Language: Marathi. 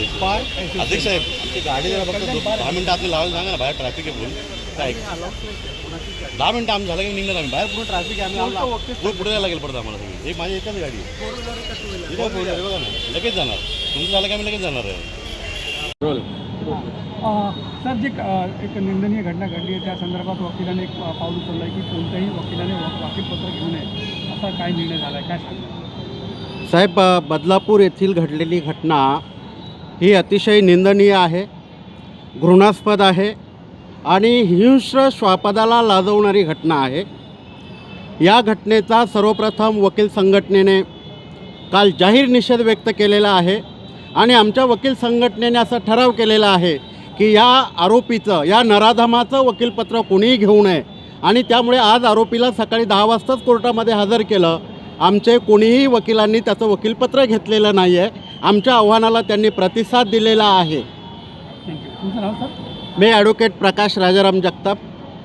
अध्यक्ष साहेब आमची गाडी जरा फक्त दो- दहा मिनिटं आतमध्ये लावायला सांगा ना बाहेर ट्रॅफिक आहे बोल काय दहा मिनिटं आम झालं की निघणार आम्ही? बाहेर पूर्ण ट्रॅफिक आहे आम्ही आम्हाला पुढे पुढे जायला लागेल पडतं आम्हाला सगळी एक माझी एकच गाडी आहे. इथं फोर बघा ना. लगेच जाणार. तुमचं झालं की आम्ही लगेच जाणार आहे. सर जे एक निंदनीय घटना घडली आहे त्या संदर्भात वकिलाने एक पाऊल उचललं आहे की कोणत्याही वकिलाने वा- वाकीलपत्र घेऊ नये. असा काय निर्णय झाला आहे काय सांगा साहेब बदलापूर येथील घडलेली घटना ही अतिशय निंदनीय आहे घृणास्पद आहे आणि हिंस्र स्वापदाला लाजवणारी घटना आहे. या घटनेचा सर्वप्रथम वकील संघटनेने काल जाहीर निषेध व्यक्त केलेला आहे आणि आमच्या वकील संघटनेने असा ठराव केलेला आहे की या आरोपीचं या नराधमाचं वकीलपत्र कोणीही घेऊ नये. आणि त्यामुळे आज आरोपीला सकाळी दहा वाजताच कोर्टामध्ये हजर केलं. आमचे कोणीही वकिलांनी त्याचं वकीलपत्र घेतलेलं नाही आहे आमच्या आव्हानाला त्यांनी प्रतिसाद दिलेला आहे. मी ॲडव्होकेट प्रकाश राजाराम जगताप.